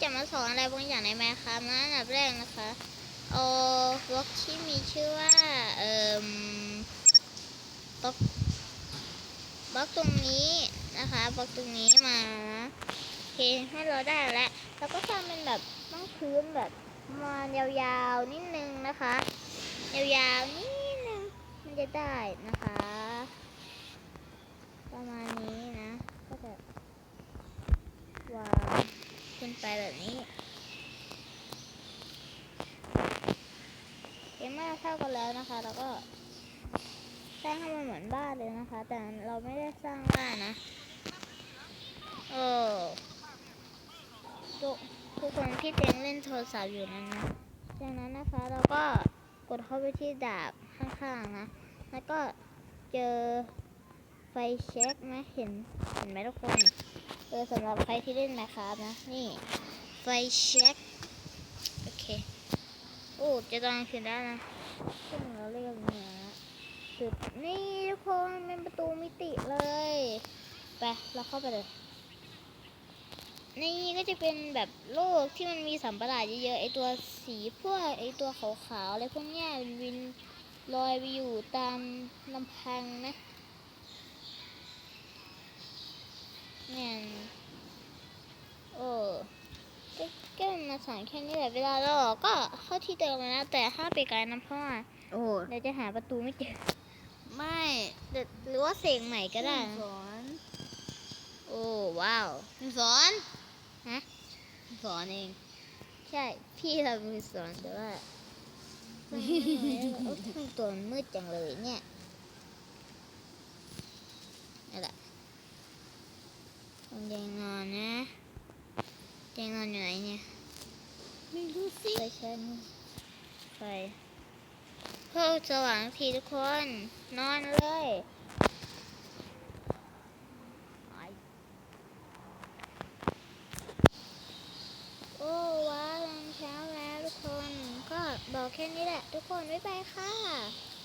จะมาสอนอะไรบางอย่างในแมคครับนะอันดับแรกนะคะเอาบล็อกที่มีชื่อว่าเอ่มบล็อกบล็อกตรงนี้นะคะบล็อกตรงนี้มาโอเคให้เราได้แล้วแล้วก็ทำเป็นแบบต้องพื้นแบบมายาวๆนิดนึงนะคะ ยาวๆนิดนึงมันจะได้นะคะ ประมาณนี้นะ ก็จะวางขึ้นไป แบบนี้เห็นไหมเท่ากันแล้วนะคะ แล้วก็สร้างให้มันเหมือนบ้านเลยนะคะ แต่เราไม่ได้สร้างบ้านนะโอ้ทุกทุกคนพี่เต็งเล่นโทรศัพท์อยู่นั้นนะจากนั้นนะคะเราก็กดเข้าไปที่ดาบข้างๆนะ แล้วก็เจอไฟเช็คไหมเห็นเห็นไหมทุกคน สำหรับใครที่เล่นนะครับนะ นี่ ไฟเช็ค โอเค โอ้จะต้องคืนได้นะซึ่งเราเรียกเนี่ยนะคือนี่ทุกคนเป็นประตูมิติเลย ไป เราเข้าไปเลย นี่ก็จะเป็นแบบโลกที่มันมีสัมปราดเยอะๆ ไอตัวสีพวกไอตัวขาวๆอะไรพวกเนี้ยวินลอยไปอยู่ตามลำพังนะ เนี่ยโอ้ ก็ก็มาสอนแค่นี้แหละเวลาเราออกก็เข้าที่เดิมนะแต่ห้ามไปไกลนะเพราะว่าโอ้เดี๋ยวจะหาประตูไม่เจอไม่เดี๋ยวหรือว่าเสกใหม่ก็ได้สนะอนโอ้ว้าวสอนฮะสอนเอง ใช่พี่เรามือสอนแต่ว่าโอ้ทำไมตัวมันมืดจังเลยเนี่ยนั่นแหละต้องแดงนอนนะ แดงนอนอยู่ไหนเนี่ย ไม่รู้สิไฟใช้นี่ไฟเพื่อสว่างทีทุกคน นอนเลยโอ้ว้าวตอนเช้าแล้วทุกคน ก็บอกแค่นี้แหละ ทุกคน บ๊ายบายค่ะ